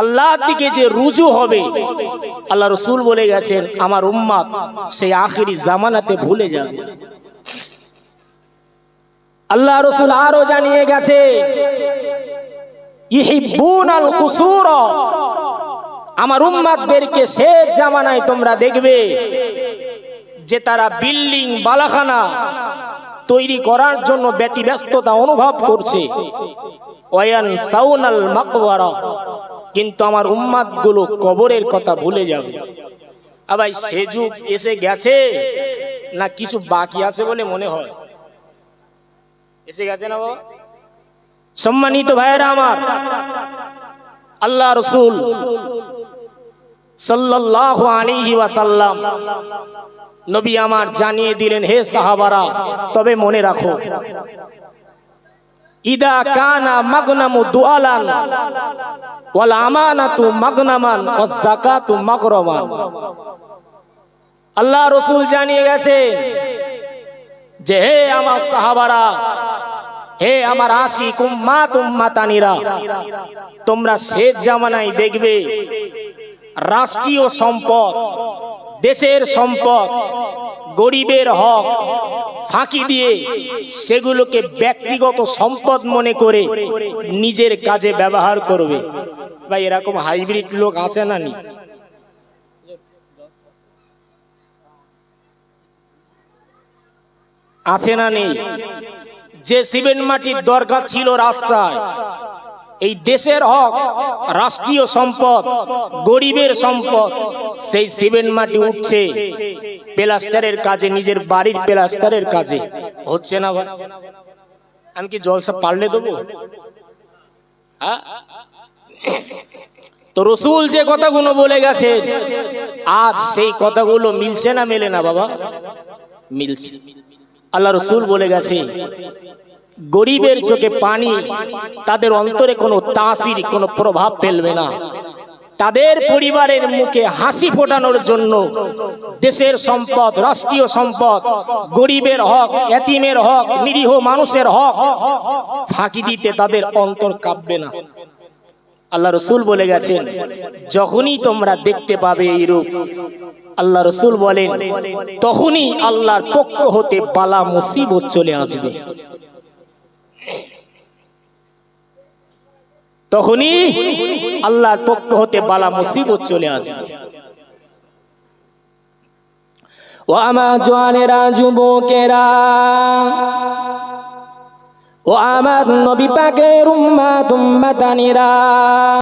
আল্লাহর দিকে যে রুজু হবে, আল্লাহ রসুল বলে গেছেন, আমার উম্মাদ সেই আখিরি জামানাতে ভুলে যাবে। আল্লাহ রসুল আরও জানিয়ে গেছে আমার উম্মাদদেরকে শেষ জামানায় তোমরা দেখবে যে তারা বিল্ডিং, বালাখানা তৈরি করার জন্য ব্যতিব্যস্ততা অনুভব করছে। ওয়ান কিন্তু আমার উম্মাদগুলো কবরের কথা ভুলে যাবে। আবার সে যুগ এসে গেছে? না কিছু বাকি আছে বলে মনে হয়? এসে গেছে না বাবা? সম্মানিত ভাইয়েরা আমার, আল্লাহ রসুল সাল্লাল্লাহু আলাইহি ওয়াসাল্লাম। নবী আমার জানিয়ে দিলেন, হে সাহাবারা, তবে মনে রাখো, ইদা কানা মাগনামু দুআলান ওয়াল আমানাতু মাগনামান ওয়াজ যাকাতু মাগরামান। আল্লাহ রসুল জানিয়ে গেছে যে, হে আমার সাহাবারা, হে আমার আশি কুম্মা তুম্মাতানিরা তোমরা শেষ জামানায় দেখবে রাষ্ট্রীয় সম্পদ, দেশের সম্পদ, গরিবের হক ফাঁকি দিয়ে সেগুলোকে ব্যক্তিগত সম্পদ মনে করে নিজের কাজে ব্যবহার করবে। বা এরকম হাইব্রিড লোক আছে না নি? আছে না নেই যে সিমেন্ট মাটির দরকার ছিল রাস্তায় এই দেশের হক, রাষ্ট্রীয় সম্পদ, গরিবের সম্পদ, সেই সিমেন্ট মাটি উঠছে প্লাস্টারের কাজে, নিজের বাড়ির প্লাস্টারের কাজে। হচ্ছে না ভাই? আমি কি জলসা পারলে দেবো? তো রসুল যে কথাগুলো বলে গেছে, আজ সেই কথাগুলো মিলছে না মেলে না বাবা? মিলছে। আল্লাহ রসুল বলে গেছে গরিবের চোখে পানি, তাদের অন্তরে কোনো তাসির, কোনো প্রভাব ফেলবে না। তাদের পরিবারের মুখে হাসি ফোটানোর জন্য দেশের সম্পদ, রাষ্ট্রীয় সম্পদ, গরিবের হক, এতিমের হক, নিরীহ মানুষের হক ফাঁকি দিতে তাদের অন্তর কাঁপবে না। আল্লাহ রসুল বলে গেছেন, যখনই তোমরা দেখতে পাবে এই রূপ আল্লাহ রসুল বলেন, তখনই আল্লাহর পক্ষ হতে বালা মুসিবত চলে আসবে। তখনই আল্লাহর পক্ষ হতে বালা মুসিবত চলে আসবে ও আমার জোয়ানেরা, যুবকেরা, ও আমার নবী পাকের উম্মা তুম্মাতানিরা